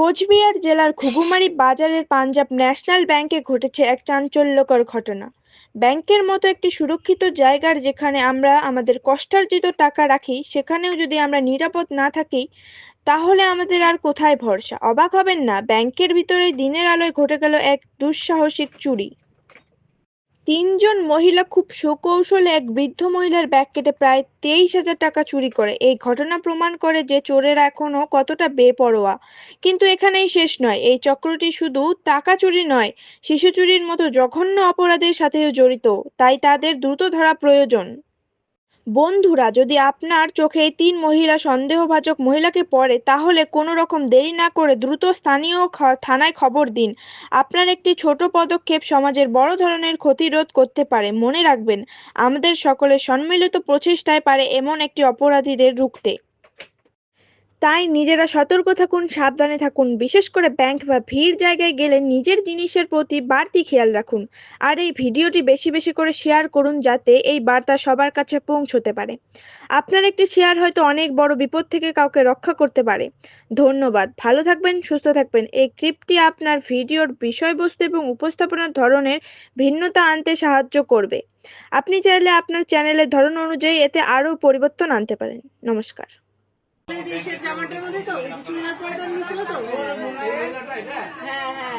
কোচবিহার জেলার ঘুঘুমারি বাজারের পাঞ্জাব ন্যাশনাল ব্যাংকে ঘটেছে এক চাঞ্চল্যকর ঘটনা। ব্যাংকের মতো একটি সুরক্ষিত জায়গার যেখানে আমরা আমাদের কষ্টার্জিত টাকা রাখি, সেখানেও যদি আমরা নিরাপদ না থাকি, তাহলে আমাদের আর কোথায় ভরসা? অবাক হবেন না, ব্যাংকের ভিতরে দিনের আলোয় ঘটে গেল এক দুঃসাহসিক চুরি। তিনজন মহিলা খুব সুকৌশলে এক বৃদ্ধ মহিলার ব্যাগ কেটে প্রায় তেইশ হাজার টাকা চুরি করে। এই ঘটনা প্রমাণ করে যে চোরেরা এখনও কতটা বেপরোয়া। কিন্তু এখানেই শেষ নয়। এই চক্রটি শুধু টাকা চুরি নয়, শিশু চুরির মতো জঘন্য অপরাধের সাথেও জড়িত। তাই তাদের দ্রুত ধরা প্রয়োজন। বন্ধুরা, যদি আপনার চোখে এই তিন মহিলা সন্দেহভাজক মহিলাকে পড়ে, তাহলে কোনো রকম দেরি না করে দ্রুত স্থানীয় থানায় খবর দিন। আপনার একটি ছোট পদক্ষেপ সমাজের বড় ধরনের ক্ষতিরোধ করতে পারে, মনে রাখবেন। আমাদের সকলের সম্মিলিত প্রচেষ্টায় পারে এমন একটি অপরাধীদের রুখতে। তাই নিজেরা সতর্ক থাকুন, সাবধানে থাকুন। বিশেষ করে ব্যাংক বা ভিড় জায়গায় গেলে নিজের জিনিসের প্রতি বাড়তি খেয়াল রাখুন। আর এই ভিডিওটি বেশি বেশি করে শেয়ার করুন যাতে এই বার্তা সবার কাছে পৌঁছতে পারে। আপনার একটি শেয়ার হয়তো অনেক বড় বিপদ থেকে কাউকে রক্ষা করতে পারে। ধন্যবাদ। ভালো থাকবেন, সুস্থ থাকবেন। এই ক্লিপটি আপনার ভিডিওর বিষয়বস্তু এবং উপস্থাপনার ধরনের ভিন্নতা আনতে সাহায্য করবে। আপনি চাইলে আপনার চ্যানেলের ধরন অনুযায়ী এতে আরও পরিবর্তন আনতে পারেন। নমস্কার। জামাটার মধ্যে তো এই যে চুড়িদার পরে নিয়েছিল তো হ্যাঁ হ্যাঁ হ্যাঁ।